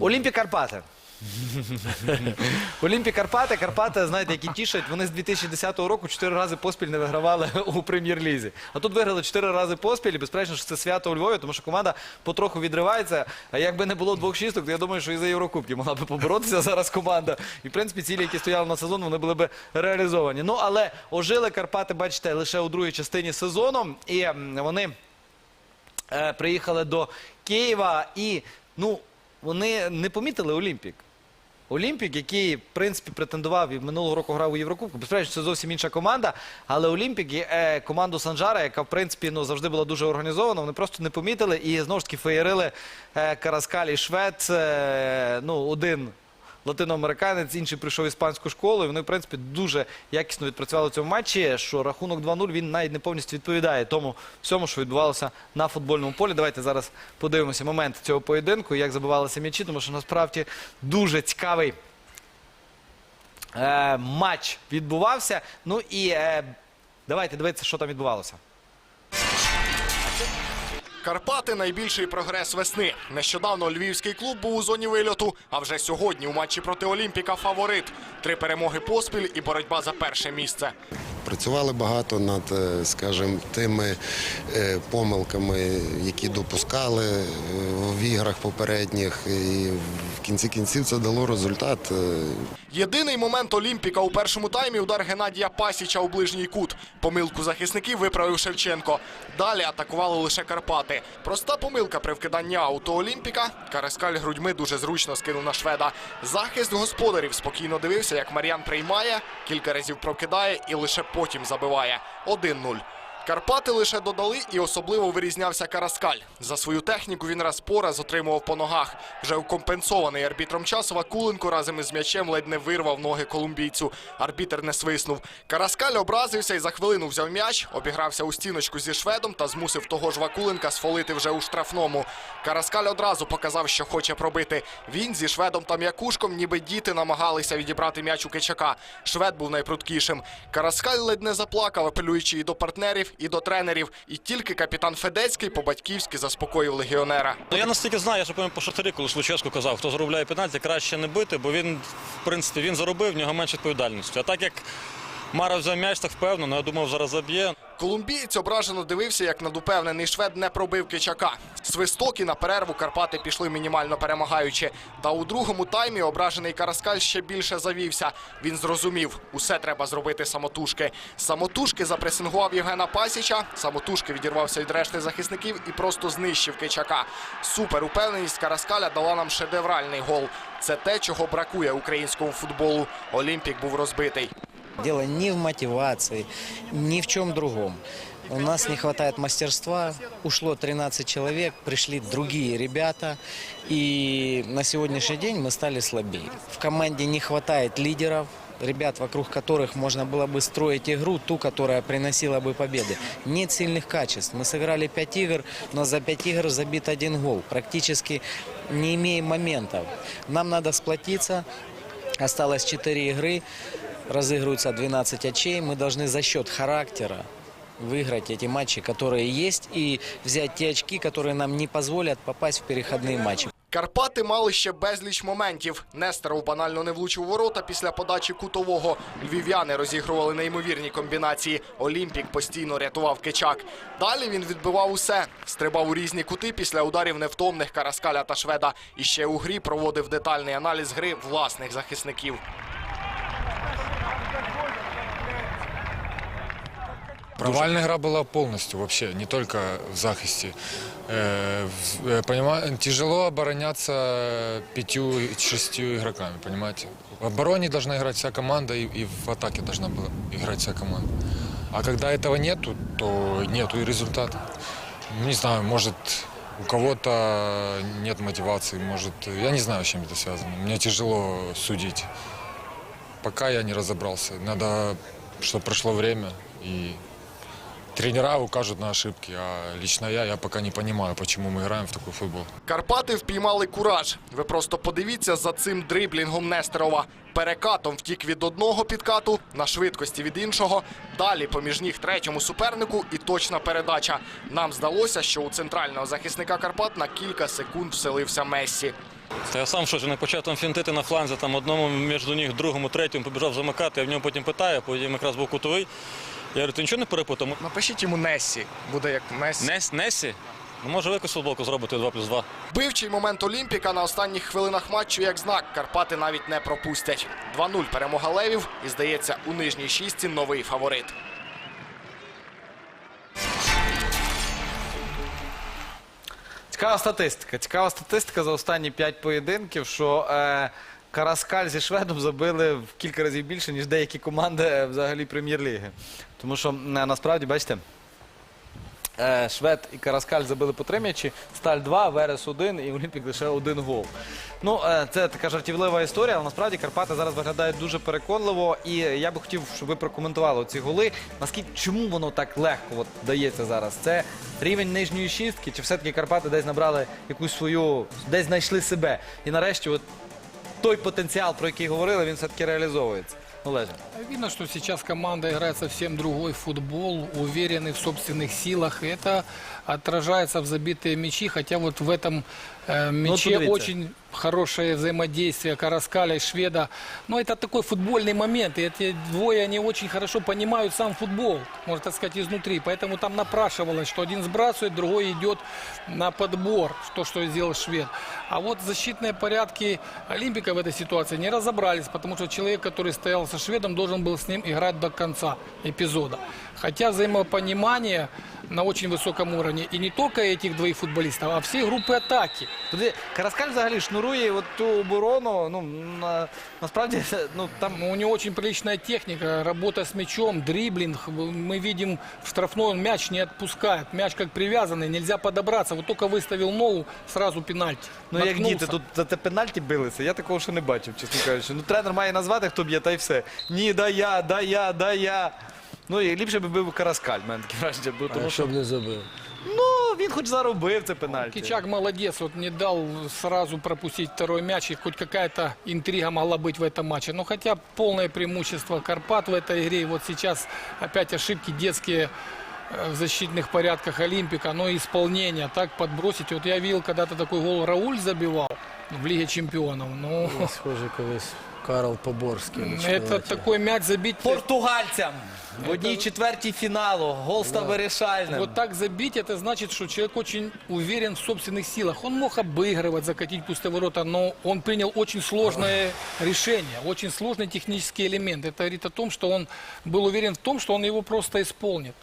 Олімпі Карпати. Олімпі Карпати, Карпати, знаєте, які тішать. Вони з 2010 року чотири рази поспіль не вигравали у прем'єр-лізі. А тут виграли чотири рази поспіль, безперечно, що це свято у Львові, тому що команда потроху відривається. А якби не було двох шісток, то я думаю, що і за Єврокубки могла би поборотися зараз команда. І в принципі цілі, які стояли на сезон, вони були би реалізовані. Ну але ожили Карпати, бачите, лише у другій частині сезону. І вони е, приїхали до Києва і ну, вони не помітили Олімпік. Олімпік, який, в принципі, претендував і минулого року грав у Єврокубку. Безперечно, це зовсім інша команда. Але Олімпік і е, команду Санжара, яка, в принципі, ну, завжди була дуже організована. Вони просто не помітили і знову ж таки феєрили е, Караскалі Швед. Е, ну, один латиноамериканець, інший прийшов іспанську школу. І вони, в принципі, дуже якісно відпрацювали в цьому матчі. Що рахунок 2-0 він навіть не повністю відповідає тому всьому, що відбувалося на футбольному полі. Давайте зараз подивимося момент цього поєдинку, як забивалися м'ячі, тому що насправді дуже цікавий е, матч відбувався. Ну і е, давайте дивитися, що там відбувалося. Карпати найбільший прогрес весни. Нещодавно львівський клуб був у зоні вильоту, а вже сьогодні у матчі проти Олімпіка фаворит. Три перемоги поспіль і боротьба за перше місце. Працювали багато над, е, скажімо, тими е, помилками, які допускали е, в іграх попередніх. І в кінці кінців це дало результат. Єдиний момент Олімпіка у першому таймі удар Геннадія Пасіча у ближній кут. Помилку захисників виправив Шевченко. Далі атакували лише Карпати. Проста помилка при вкиданні ауту Олімпіка. Караскаль грудьми дуже зручно скинув на шведа. Захист господарів спокійно дивився, як Мар'ян приймає, кілька разів прокидає і лише потім забиває. 1-0. Карпати лише додали і особливо вирізнявся Караскаль. За свою техніку він раз по раз отримував по ногах. Вже укомпенсований арбітром часу Вакуленко разом із м'ячем ледь не вирвав ноги колумбійцю. Арбітер не свиснув. Караскаль образився і за хвилину взяв м'яч, обігрався у стіночку зі шведом та змусив того ж Вакуленка сфолити вже у штрафному. Караскаль одразу показав, що хоче пробити. Він зі шведом та м'якушком, ніби діти намагалися відібрати м'яч у Кичака. Швед був найпрудкішим. Караскаль ледь не заплакав, апелюючи і до партнерів, і до тренерів. І тільки капітан Федецький по-батьківськи заспокоїв легіонера. Ну я настільки знаю, я ж пам'ятаю по Шахтарі, коли Случеску казав, хто заробляє пенальті, краще не бити, бо він, в принципі, він заробив, в нього менше відповідальності. А так як Мара взяв м'яч, так впевнено, я думав, зараз заб'є. Колумбієць ображено дивився, як надупевнений швед не пробив кичака. Свисток і на перерву Карпати пішли мінімально перемагаючи. Та у другому таймі ображений Караскаль ще більше завівся. Він зрозумів, усе треба зробити самотужки. Самотужки запресингував Євгена Пасіча. Самотужки відірвався від решти захисників і просто знищив кичака. Супер упевненість Караскаля дала нам шедевральний гол. Це те, чого бракує українському футболу. Олімпік був розбитий. Дело не в мотивации, ни в чем другом. У нас не хватает мастерства, ушло 13 человек, пришли другие ребята, и на сегодняшний день мы стали слабее. В команде не хватает лидеров, ребят, вокруг которых можно было бы строить игру, ту, которая приносила бы победы. Нет сильных качеств. Мы сыграли 5 игр, но за 5 игр забит один гол. Практически не имеем моментов. Нам надо сплотиться, Осталось 4 игры, разыгрываются 12 очей. Мы должны за счет характера выиграть эти матчи, которые есть, и взять те очки, которые нам не позволят попасть в переходные матчи. Карпати мали ще безліч моментів. Нестеров банально не влучив у ворота після подачі кутового. Львів'яни розігрували неймовірні комбінації. Олімпік постійно рятував кичак. Далі він відбивав усе. Стрибав у різні кути після ударів невтомних Караскаля та Шведа. І ще у грі проводив детальний аналіз гри власних захисників. Провальная игра была полностью вообще, не только в захисте. Э, э, Понимаю, тяжело обороняться пятью, шестью игроками, Понимаете? В обороне должна играть вся команда, и в атаке должна была играть вся команда. А когда этого нету, то нету и результату. Не знаю, может у кого-то нет мотивации, может, я не знаю, с чем это связано. Мне тяжело судить. Пока я не разобрался. Надо, чтобы прошло время и тренера укажут на ошибки, а лично я, я пока не понимаю, почему мы играем в такой футбол. Карпати впіймали кураж. Ви просто подивіться за цим дриблінгом Нестерова. Перекатом втік від одного підкату на швидкості від іншого. Далі поміж ніг третьому супернику і точна передача. Нам здалося, що у центрального захисника Карпат на кілька секунд вселився Мессі. Та я сам щось не почав там фінтити на фланзі, там одному між ніг, другому, третьому побіжав замикати, я в нього потім питаю, потім якраз був кутовий. Я говорю, ти нічого не перепутав? Напишіть йому Несі. Буде як Мессі. Нес, Несі? Ну, може, ви якусь футболку зробити 2 плюс 2. Бивчий момент Олімпіка на останніх хвилинах матчу як знак. Карпати навіть не пропустять. 2-0 перемога Левів і, здається, у нижній шістці новий фаворит. Цікава статистика. Цікава статистика за останні п'ять поєдинків, що е, Караскаль зі Шведом забили в кілька разів більше, ніж деякі команди взагалі прем'єр-ліги. Тому що е, насправді, бачите, е, Швед і Караскаль забили по три м'ячі, Сталь 2, Верес 1 і Олімпік лише один гол. Ну, е, це така жартівлива історія, але насправді Карпати зараз виглядають дуже переконливо. І я би хотів, щоб ви прокоментували ці голи. Наскільки чому воно так легко от, дається зараз? Це рівень нижньої шістки, чи все-таки Карпати десь набрали якусь свою, десь знайшли себе? І нарешті, от той потенціал, про який говорили, він все-таки реалізовується. Олеже. Видно, что сейчас команда играет совсем другой футбол, уверены в собственных силах. И это отражается в забитые мячи, хотя вот в этом э, мяче подивіться. очень хорошее взаимодействие Караскаля и Шведа. Но это такой футбольный момент, и эти двое, они очень хорошо понимают сам футбол, можно так сказать, изнутри. Поэтому там напрашивалось, что один сбрасывает, другой идет на подбор, то, что сделал Швед. А вот защитные порядки Олимпика в этой ситуации не разобрались, потому что человек, который стоял со Шведом, должен был с ним играть до конца эпизода. Хотя взаимопонимание на очень высоком уровне и не только этих двоих футболистов, а всей группы атаки. Туди Караскаль взагалі шнурує от ту оборону. Ну на, насправді ну там Ну, у него очень приличная техника, работа с мячом, дриблинг. Мы видим, в штрафной он мяч не отпускает. Мяч как привязанный, нельзя подобраться. Вот только выставил ногу, сразу пенальти. Ну, як Наткнулся. діти тут за те пенальті билися, я такого ще не бачив, чесно кажучи. Ну, тренер має назвати, хто б'є, та й все. Ні, да я, да я, да я. Ну і ліпше би бив Караскаль, в мене таке враження було, тому що Щоб не забив. ну, він хоч заробив це пенальті. Кичак молодец, вот не дал сразу пропустить второй мяч, и хоть какая-то интрига могла быть в этом матче. Но хотя полное преимущество Карпат в этой игре, и вот сейчас опять ошибки детские э, в защитных порядках Олимпика, но и исполнение, так подбросить. Вот я видел когда-то такой гол Рауль забивал в Лиге Чемпионов. Ну, Схоже, колись Карл Поборський. это такой мяч забить... Португальцям в одній четвертій фіналу. Гол став вирішальним. Вот так забить, это значит, что человек очень уверен в собственных силах. Он мог обыгрывать, закатить пустые ворота, но он принял очень сложное решение, очень сложный технический элемент. Это говорит о том, что он был уверен в том, что он его просто исполнит.